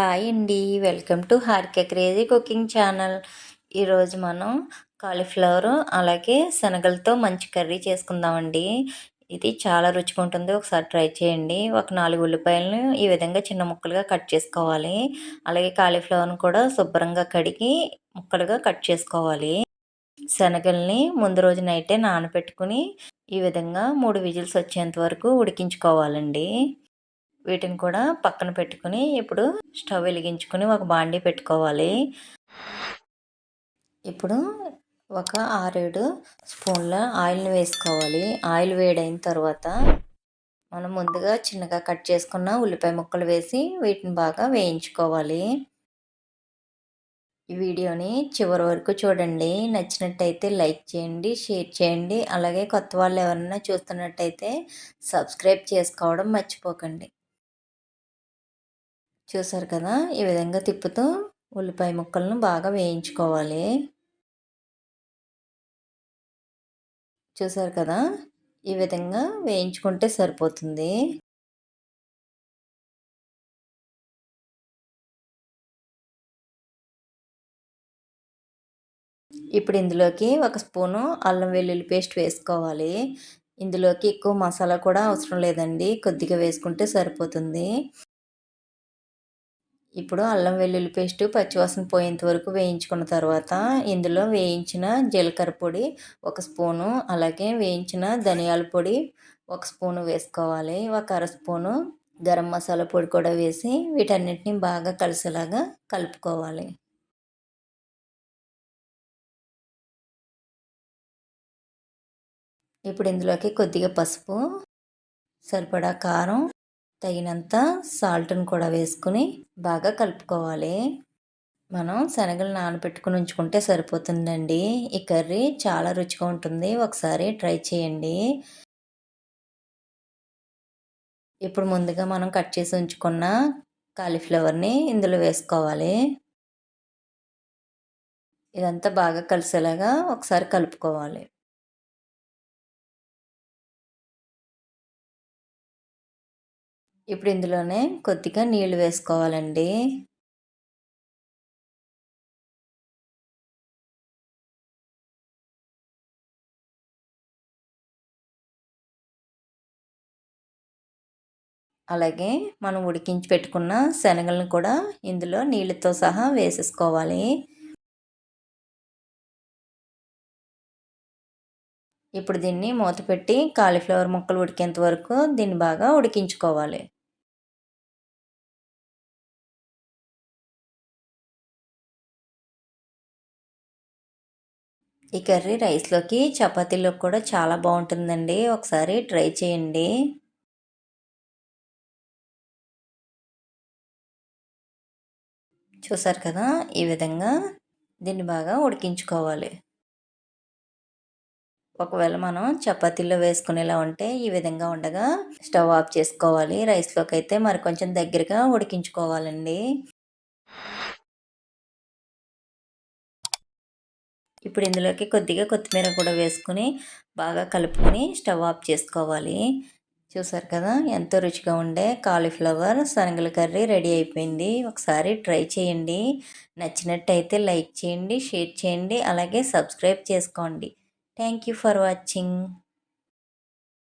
Hi అండి. Welcome to హార్కే crazy cooking channel. ఈరోజు మనం కాలీఫ్లవర్ అలాగే శనగలతో మంచి కర్రీ చేసుకుందామండి. ఇది చాలా రుచిగా ఉంటుంది. ఒకసారి ట్రై చేయండి. ఒక నాలుగు ఉల్లిపాయలను ఈ విధంగా చిన్న ముక్కలుగా కట్ చేసుకోవాలి. అలాగే కాలీఫ్లవర్ని కూడా శుభ్రంగా కడిగి ముక్కలుగా కట్ చేసుకోవాలి. శనగల్ని ముందు రోజు నైటే నానబెట్టుకుని ఈ విధంగా మూడు విజిల్స్ వచ్చేంత వరకు ఉడికించుకోవాలండి. వీటిని కూడా పక్కన పెట్టుకుని ఇప్పుడు స్టవ్ వెలిగించుకుని ఒక బాండీ పెట్టుకోవాలి. ఇప్పుడు ఒక ఆరేడు స్పూన్ల ఆయిల్ని వేసుకోవాలి. ఆయిల్ వేడైన తర్వాత మనం ముందుగా చిన్నగా కట్ చేసుకున్న ఉల్లిపాయ ముక్కలు వేసి వీటిని బాగా వేయించుకోవాలి. ఈ వీడియోని చివరి వరకు చూడండి. నచ్చినట్టయితే లైక్ చేయండి షేర్ చేయండి. అలాగే కొత్త వాళ్ళు ఎవరైనా చూస్తున్నట్టయితే సబ్స్క్రైబ్ చేసుకోవడం మర్చిపోకండి. చూసారు కదా? ఈ విధంగా తిప్పుతూ ఉల్లిపాయ ముక్కలను బాగా వేయించుకోవాలి. చూసారు కదా? ఈ విధంగా వేయించుకుంటే సరిపోతుంది. ఇప్పుడు ఇందులోకి ఒక స్పూను అల్లం వెల్లుల్లి పేస్ట్ వేసుకోవాలి. ఇందులోకి ఎక్కువ మసాలా కూడా అవసరం లేదండి. కొద్దిగా వేసుకుంటే సరిపోతుంది. ఇప్పుడు అల్లం వెల్లుల్లి పేస్ట్ పచ్చివాసన పోయేంత వరకు వేయించుకున్న తర్వాత ఇందులో వేయించిన జీలకర్ర పొడి ఒక స్పూను అలాగే వేయించిన ధనియాల పొడి ఒక స్పూను వేసుకోవాలి. ఒక అర స్పూను గరం మసాలా పొడి కూడా వేసి వీటన్నిటిని బాగా కలిసేలాగా కలుపుకోవాలి. ఇప్పుడు ఇందులోకి కొద్దిగా పసుపు సరిపడా కారం తగినంత సాల్ట్ని కూడా వేసుకుని బాగా కలుపుకోవాలి. మనం శనగలు నానబెట్టుకుని ఉంచుకుంటే సరిపోతుందండి. ఈ కర్రీ చాలా రుచిగా ఉంటుంది. ఒకసారి ట్రై చేయండి. ఇప్పుడు ముందుగా మనం కట్ చేసి ఉంచుకున్న కాలీఫ్లవర్ని ఇందులో వేసుకోవాలి. ఇదంతా బాగా కలిసేలాగా ఒకసారి కలుపుకోవాలి. ఇప్పుడు ఇందులోనే కొద్దిగా నీళ్ళు వేసుకోవాలండి. అలాగే మనం ఉడికించి పెట్టుకున్న శనగలను కూడా ఇందులో నీళ్ళతో సహా వేసేసుకోవాలి. ఇప్పుడు దీన్ని మూత పెట్టి కాలీఫ్లవర్ ముక్కలు ఉడికేంత వరకు దీన్ని బాగా ఉడికించుకోవాలి. ఈ కర్రీ రైస్లోకి చపాతీలోకి కూడా చాలా బాగుంటుందండి. ఒకసారి ట్రై చేయండి. చూసారు కదా? ఈ విధంగా దీన్ని బాగా ఉడికించుకోవాలి. ఒకవేళ మనం చపాతీలో వేసుకునేలా ఉంటే ఈ విధంగా ఉండగా స్టవ్ ఆఫ్ చేసుకోవాలి. రైస్లోకి అయితే మరి కొంచెం దగ్గరగా ఉడికించుకోవాలండి. ఇప్పుడు ఇందులోకి కొద్దిగా కొత్తిమీర కూడా వేసుకుని బాగా కలుపుకొని స్టవ్ ఆఫ్ చేసుకోవాలి. చూసారు కదా? ఎంతో రుచిగా ఉండే కాలీఫ్లవర్ శనగల కర్రీ రెడీ అయిపోయింది. ఒకసారి ట్రై చేయండి. నచ్చినట్టయితే లైక్ చేయండి షేర్ చేయండి అలాగే సబ్స్క్రైబ్ చేసుకోండి. Thank you for watching.